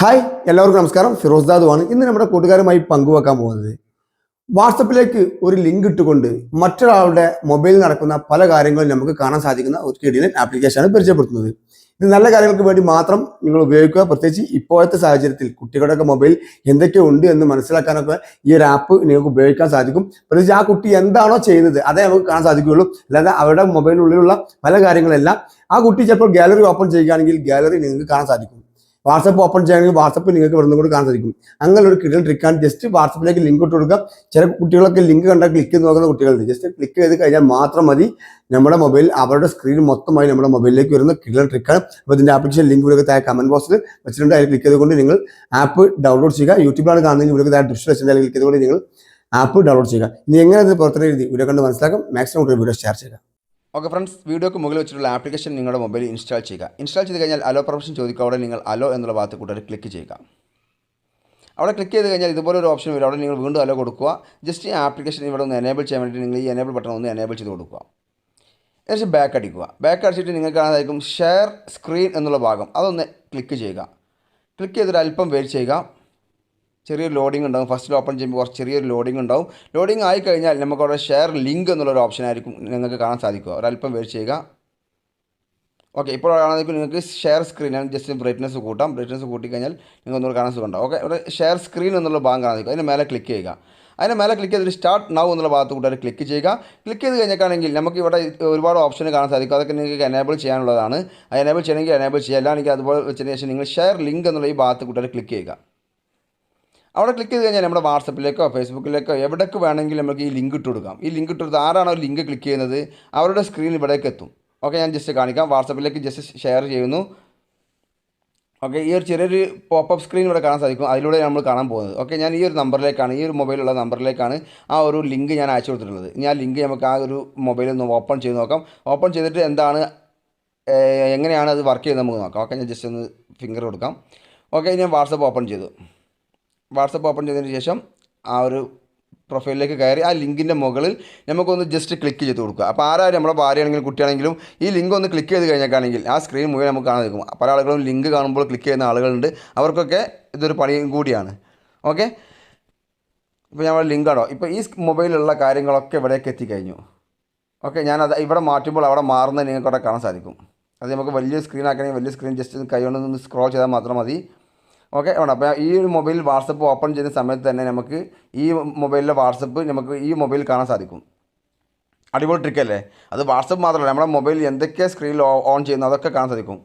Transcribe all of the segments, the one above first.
Hi എല്ലാവർക്കും നമസ്കാരം. ഫിറോസ് ദാദുവാണ് ഇന്ന് നമ്മുടെ കൂട്ടുകാരുമായി പങ്കുവെക്കാൻ പോകുന്നത്. വാട്സപ്പിലേക്ക് ഒരു ലിങ്ക് ഇട്ടുകൊണ്ട് മറ്റൊരാളുടെ മൊബൈലിൽ നടക്കുന്ന പല കാര്യങ്ങളും നമുക്ക് കാണാൻ സാധിക്കുന്ന ഒരു കിടിലൻ ആപ്ലിക്കേഷനാണ് പരിചയപ്പെടുത്തുന്നത്. ഇത് നല്ല കാര്യങ്ങൾക്ക് വേണ്ടി മാത്രം നിങ്ങൾ ഉപയോഗിക്കുക. പ്രത്യേകിച്ച് ഇപ്പോഴത്തെ സാഹചര്യത്തിൽ കുട്ടികളുടെയൊക്കെ മൊബൈൽ എന്തൊക്കെ ഉണ്ട് എന്ന് മനസ്സിലാക്കാനൊക്കെ ഈ ഒരു ആപ്പ് നിങ്ങൾക്ക് ഉപയോഗിക്കാൻ സാധിക്കും. പ്രത്യേകിച്ച് ആ കുട്ടി എന്താണോ ചെയ്യുന്നത് അതേ നമുക്ക് കാണാൻ സാധിക്കുകയുള്ളൂ. അല്ലാതെ അവരുടെ മൊബൈലിനുള്ളിലുള്ള പല കാര്യങ്ങളെല്ലാം ആ കുട്ടി ചിലപ്പോൾ ഗാലറി ഓപ്പൺ ചെയ്യുകയാണെങ്കിൽ ഗാലറി നിങ്ങൾക്ക് കാണാൻ സാധിക്കും. വാട്സപ്പ് ഓപ്പൺ ചെയ്യണമെങ്കിൽ വാട്സപ്പ് നിങ്ങൾക്ക് ഇവിടെ കൂടി കാണാൻ സാധിക്കും. അങ്ങനെ ഒരു കിടൽ ട്രിക്കാണ് ജസ്റ്റ് വാട്സപ്പിലേക്ക് ലിങ്ക് ഇട്ട് കൊടുക്കുക. ചില കുട്ടികളൊക്കെ ലിങ്ക് കണ്ടാൽ ക്ലിക്ക് നോക്കുന്ന കുട്ടികളുണ്ട്. ജസ്റ്റ് ക്ലിക്ക് ചെയ്ത് കഴിഞ്ഞാൽ മാത്രം മതി. നമ്മുടെ മൊബൈൽ അവരുടെ സ്ക്രീൻ മൊത്തമായി നമ്മുടെ മൊബൈലിലേക്ക് വരുന്ന കിടൽ ട്രിക്കാണ് അപ്പോൾ ഇതിന്റെ ആപ്ലിക്കേഷൻ ലിങ്ക് ഇവിടെ താഴെ കമന്റ് ബോക്സിൽ വെച്ചിട്ടുണ്ട്. അതിൽ ക്ലിക്ക് ചെയ്തുകൊണ്ട് നിങ്ങൾ ആപ്പ് ഡൗൺലോഡ് ചെയ്യുക. യൂട്യൂബിലാണ് കാണുന്നത്. ഇവിടെ താഴെ ഡിസ്ക്രിപ്ഷൻ വെച്ചിട്ട് അതിൽ ക്ലിക്ക് ചെയ്തുകൊണ്ട് നിങ്ങൾ ആപ്പ് ഡൗൺലോഡ് ചെയ്യുക. ഇനി എങ്ങനെ ഇത് പുറത്തേക്ക് എഴുതി? വീഡിയോ കണ്ട് മനസ്സിലാക്കാം. മാക്സിമം വീഡിയോ ഷെയർ ചെയ്യുക. ഓക്കെ ഫ്രണ്ട്സ് വീഡിയോക്ക് മുകളിൽ വെച്ചിട്ടുള്ള ആപ്ലിക്കേഷൻ നിങ്ങളുടെ മൊബൈലിൽ ഇൻസ്റ്റാൾ ചെയ്യുക. ഇൻസ്റ്റാൾ ചെയ്ത് കഴിഞ്ഞാൽ അലോ പ്രൊഫഷൻ ചോദിക്കുക. അവിടെ നിങ്ങൾ അലോ എന്നുള്ള ഭാഗത്ത് കൂടെ ക്ലിക്ക് ചെയ്യുക. അവിടെ ക്ലിക്ക് ചെയ്ത് കഴിഞ്ഞാൽ ഇതുപോലെ ഒരു ഓപ്ഷൻ വരും. അവിടെ നിങ്ങൾ വീണ്ടും അലോ കൊടുക്കുക. ജസ്റ്റ് ഈ ആപ്ലിക്കേഷൻ ഇവിടെ ഒന്ന് എനേബിൾ ചെയ്യാൻ വേണ്ടി നിങ്ങൾ ഈ എനേബിൾ ബട്ടൺ ഒന്ന് എനേബിൾ ചെയ്ത് കൊടുക്കുക. എന്നുവെച്ചാൽ ബാക്ക് അടിക്കുക. ബാക്ക് അടിച്ചിട്ട് നിങ്ങൾക്ക് കാണാതായിരിക്കും ഷെയർ സ്ക്രീൻ എന്നുള്ള ഭാഗം. അതൊന്ന് ക്ലിക്ക് ചെയ്യുക. ക്ലിക്ക് ചെയ്തിട്ട് അല്പം വെയിറ്റ് ചെയ്യുക. ചെറിയൊരു ലോഡിംഗ് ഉണ്ടാകും. ഫസ്റ്റിൽ ഓപ്പൺ ചെയ്യുമ്പോൾ കുറച്ച് ചെറിയൊരു ലോഡിംഗ് ഉണ്ടാവും. ലോഡിംഗ് ആയി കഴിഞ്ഞാൽ നമുക്ക് അവിടെ ഷെയർ ലിങ്ക് എന്നുള്ളൊരു ഓപ്ഷൻ ആയിരിക്കും നിങ്ങൾക്ക് കാണാൻ സാധിക്കുക. ഒരല്പം വെയിറ്റ് ചെയ്യുക. ഓക്കെ ഇപ്പോൾ കാണാൻ നിങ്ങൾക്ക് ഷെയർ സ്ക്രീൻ ഞാൻ ജസ്റ്റ് ബ്രൈറ്റ്നസ് കൂട്ടാം. ബ്രൈറ്റ്നസ് കൂട്ടിക്കഴിഞ്ഞാൽ നിങ്ങൾക്ക് ഒന്നുകൂടെ കാണാൻ സുഖം ഓക്കെ ഇവിടെ ഷെയർ സ്ക്രീൻ എന്നുള്ള ഭാഗം കാണാൻ അതിന് മേലെ ക്ലിക്ക് ചെയ്യുക. അതിന് മേലെ ക്ലിക്ക് ചെയ്തിട്ട് സ്റ്റാർട്ട് നൗ എന്നുള്ള ഭാഗത്ത് കൂട്ടി ക്ലിക്ക് ചെയ്യുക. ക്ലിക്ക് ചെയ്ത് കഴിഞ്ഞാണെങ്കിൽ നമുക്ക് ഇവിടെ ഒരുപാട് ഓപ്ഷൻ കാണാൻ സാധിക്കും. അതൊക്കെ നിങ്ങൾക്ക് എനേബിൾ ചെയ്യാനുള്ളതാണ്. അത് എനേബിൾ ചെയ്യണമെങ്കിൽ എനേബിൾ ചെയ്യുക അല്ലാണെങ്കിൽ അതുപോലെ വെച്ചതിന് ശേഷം നിങ്ങൾ ഷെയർ ലിങ്ക് എന്നുള്ള ഈ ഭാഗത്ത് കൂട്ടി ക്ലിക്ക് ചെയ്യുക. അവിടെ ക്ലിക്ക് ചെയ്ത് കഴിഞ്ഞാൽ നമ്മുടെ വാട്സപ്പിലേക്കോ ഫേസ്ബുക്കിലേക്കോ എവിടേക്ക് വേണമെങ്കിലും നമുക്ക് ഈ ലിങ്ക് ഇട്ട് കൊടുക്കാം. ഈ ലിങ്ക് ഇട്ട് കൊടുത്ത് ആരാണോ ലിങ്ക് ക്ലിക്ക് ചെയ്യുന്നത് അവരുടെ സ്ക്രീൻ ഇവിടേക്ക് എത്തും. ഓക്കെ ഞാൻ ജസ്റ്റ് കാണിക്കാം. വാട്സപ്പിലേക്ക് ജസ്റ്റ് ഷെയർ ചെയ്യുന്നു. ഓക്കെ ഈ ഒരു ചെറിയൊരു പോപ്പപ്പ് സ്ക്രീൻ ഇവിടെ കാണാൻ സാധിക്കും. അതിലൂടെ നമ്മൾ കാണാൻ പോകുന്നത്. ഓക്കെ ഞാൻ ഈ ഒരു നമ്പറിലേക്കാണ് ഈ ഒരു മൊബൈലുള്ള നമ്പറിലേക്കാണ് ആ ഒരു ലിങ്ക് ഞാൻ അയച്ചു കൊടുത്തിട്ടുള്ളത്. ഞാൻ ലിങ്ക് നമുക്ക് ആ ഒരു മൊബൈലിൽ ഒന്ന് ഓപ്പൺ ചെയ്ത് നോക്കാം. ഓപ്പൺ ചെയ്തിട്ട് എന്താണ് എങ്ങനെയാണ് അത് വർക്ക് ചെയ്യുന്നത് നമുക്ക് നോക്കാം. ഓക്കെ ഞാൻ ജസ്റ്റ് ഒന്ന് ഫിംഗർ കൊടുക്കാം. ഓക്കെ ഞാൻ വാട്സപ്പ് ഓപ്പൺ ചെയ്തു. വാട്സപ്പ് ഓപ്പൺ ചെയ്തതിന് ശേഷം ആ ഒരു പ്രൊഫൈലിലേക്ക് കയറി ആ ലിങ്കിന്റെ മുകളിൽ നമുക്കൊന്ന് ജസ്റ്റ് ക്ലിക്ക് ചെയ്ത് കൊടുക്കുക. അപ്പോൾ ആരായാലും നമ്മുടെ ഭാര്യയാണെങ്കിലും കുട്ടിയാണെങ്കിലും ഈ ലിങ്ക് ഒന്ന് ക്ലിക്ക് ചെയ്ത് കഴിഞ്ഞാൽ ആ സ്ക്രീൻ മുഴുവൻ നമുക്ക് കാണാൻ നിൽക്കും. പല ആളുകളും ലിങ്ക് കാണുമ്പോൾ ക്ലിക്ക് ചെയ്യുന്ന ആളുകളുണ്ട്. അവർക്കൊക്കെ ഇതൊരു പണിയും കൂടിയാണ്. ഓക്കെ ഇപ്പോൾ ഞങ്ങൾ ലിങ്ക് ആണോ? ഇപ്പോൾ ഈ മൊബൈലിലുള്ള കാര്യങ്ങളൊക്കെ ഇവിടേക്ക് എത്തിക്കഴിഞ്ഞു. ഓക്കെ ഞാനത് ഇവിടെ മാറ്റുമ്പോൾ അവിടെ മാറുന്നത് നിങ്ങൾക്ക് അവിടെ കാണാൻ സാധിക്കും. അത് നമുക്ക് വലിയ സ്ക്രീൻ ആക്കണമെങ്കിൽ വലിയ സ്ക്രീൻ ജസ്റ്റ് കൈ കൊണ്ട് ഒന്ന് സ്ക്രോൾ ചെയ്താൽ മാത്രം മതി. ഓക്കെ വേണം. അപ്പോൾ ഈ ഒരു മൊബൈൽ വാട്സപ്പ് ഓപ്പൺ ചെയ്യുന്ന സമയത്ത് തന്നെ നമുക്ക് ഈ മൊബൈലിലെ വാട്സപ്പ് നമുക്ക് ഈ മൊബൈൽ കാണാൻ സാധിക്കും. അടിപൊളി ട്രിക്ക് അല്ലേ? അത് വാട്സപ്പ് മാത്രമല്ല നമ്മുടെ മൊബൈൽ എന്തൊക്കെ സ്ക്രീനിൽ ഓൺ ചെയ്യുന്നു അതൊക്കെ കാണാൻ സാധിക്കും.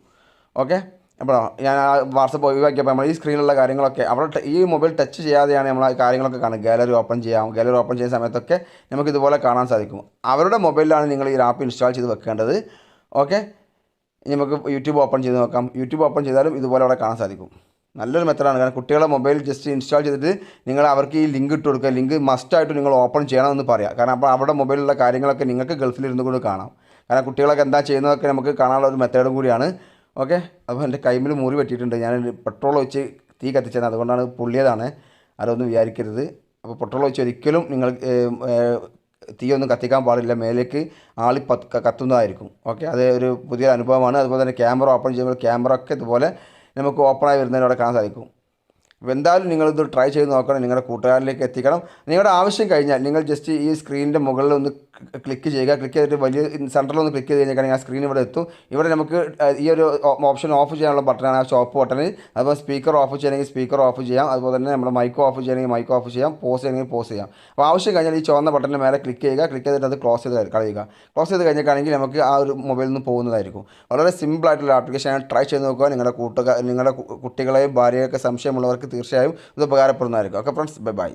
ഓക്കെ? അപ്പോൾ ഞാൻ ആ വാട്സപ്പ് ഒഴിവാക്കിയപ്പോൾ നമ്മൾ ഈ സ്ക്രീനിലുള്ള കാര്യങ്ങളൊക്കെ അവിടെ ഈ മൊബൈൽ ടച്ച് ചെയ്യാതെയാണ് നമ്മൾ ആ കാര്യങ്ങളൊക്കെ കാണുക. ഗാലറി ഓപ്പൺ ചെയ്യാം. ഗാലറി ഓപ്പൺ ചെയ്യുന്ന സമയത്തൊക്കെ നമുക്ക് ഇതുപോലെ കാണാൻ സാധിക്കും. അവരുടെ മൊബൈലിലാണ് നിങ്ങൾ ഈ ആപ്പ് ഇൻസ്റ്റാൾ ചെയ്ത് വെക്കേണ്ടത്. ഓക്കെ? നമുക്ക് യൂട്യൂബ് ഓപ്പൺ ചെയ്ത് നോക്കാം. യൂട്യൂബ് ഓപ്പൺ ചെയ്താലും ഇതുപോലെ അവിടെ കാണാൻ സാധിക്കും. നല്ലൊരു മെത്തഡാണ്. കാരണം കുട്ടികളെ മൊബൈൽ ജസ്റ്റ് ഇൻസ്റ്റാൾ ചെയ്തിട്ട് നിങ്ങൾ അവർക്ക് ഈ ലിങ്ക് ഇട്ട് കൊടുക്കുക. ലിങ്ക് മസ്റ്റായിട്ട് നിങ്ങൾ ഓപ്പൺ ചെയ്യണമെന്ന് പറയാം. കാരണം അപ്പോൾ അവിടെ മൊബൈലിലുള്ള കാര്യങ്ങളൊക്കെ നിങ്ങൾക്ക് ഗൾഫിലിരുന്ന് കൊണ്ട് കാണാം. കാരണം കുട്ടികളൊക്കെ എന്താ ചെയ്യുന്നതൊക്കെ നമുക്ക് കാണാനുള്ള ഒരു മെത്തേഡും കൂടിയാണ്. ഓക്കെ അപ്പോൾ എന്റെ കൈമിൽ മുറി പറ്റിയിട്ടുണ്ട് ഞാൻ പെട്രോൾ വെച്ച് തീ കത്തിച്ചത് അതുകൊണ്ടാണ് പുള്ളിയതാണ്. ആരൊന്നും വിചാരിക്കരുത്. അപ്പോൾ പെട്രോൾ വെച്ച് ഒരിക്കലും നിങ്ങൾ തീയൊന്നും കത്തിക്കാൻ പാടില്ല. മേലേക്ക് ആളി പത്ത് കത്തുന്നതായിരിക്കും. ഓക്കെ അത് ഒരു പുതിയ അനുഭവമാണ്. അതുപോലെ തന്നെ ക്യാമറ ഓപ്പൺ ചെയ്യുമ്പോൾ ക്യാമറ ഒക്കെ ഇതുപോലെ നമുക്ക് ഓപ്പണായി വരുന്നതിന് അവിടെ കാണാൻ സാധിക്കും. അപ്പോൾ എന്തായാലും നിങ്ങളിത് ട്രൈ ചെയ്ത് നോക്കണം നിങ്ങളുടെ കൂട്ടുകാരിലേക്ക് എത്തിക്കണം. നിങ്ങളുടെ ആവശ്യം കഴിഞ്ഞാൽ നിങ്ങൾ ജസ്റ്റ് ഈ സ്ക്രീനിന്റെ മുകളിൽ ഒന്ന് ക്ലിക്ക് ചെയ്യുക ക്ലിക്ക് ചെയ്തിട്ട് വലിയ സെന്ററിൽ ഒന്ന് ക്ലിക്ക് ചെയ്ത് കഴിഞ്ഞാൽ ആ സ്ക്രീൻ ഇവിടെ എത്തും. ഇവിടെ നമുക്ക് ഈ ഒരു ഓപ്ഷൻ ഓഫ് ചെയ്യാനുള്ള ബട്ടണാണ് ആ ഷോപ്പ് ബട്ടൺ അതുപോലെ സ്പീക്കർ ഓഫ് ചെയ്യണമെങ്കിൽ സ്പീക്കർ ഓഫ് ചെയ്യാം. അതുപോലെ തന്നെ നമ്മുടെ മൈക്ക് ഓഫ് ചെയ്യണമെങ്കിൽ മൈക്ക് ഓഫ് ചെയ്യാം. പോസ് ചെയ്യണമെങ്കിൽ പോസ് ചെയ്യാം. അപ്പോൾ ആവശ്യം കഴിഞ്ഞാൽ ഈ ചുവന്ന ബട്ടണിന് മേലെ ക്ലിക്ക് ചെയ്യുക. ക്ലിക്ക് ചെയ്തിട്ട് അത് ക്ലോസ് ചെയ്ത് കളയുക. ക്ലോസ് ചെയ്ത് കഴിഞ്ഞിട്ടാണെങ്കിൽ നമുക്ക് ആ ഒരു മൊബൈലിൽ നിന്ന് പോകുന്നതായിരിക്കും. വളരെ സിമ്പിൾ ആയിട്ടുള്ള ആപ്ലിക്കേഷൻ ട്രൈ ചെയ്ത് നോക്കുക. നിങ്ങളുടെ കൂട്ടുകാർ നിങ്ങളുടെ കുട്ടികളെയും ഭാര്യയൊക്കെ സംശയമുള്ളവർക്ക് തീർച്ചയായും ഇത് ഉപകാരപ്പെടുന്നതായിരിക്കും. Okay friends bye bye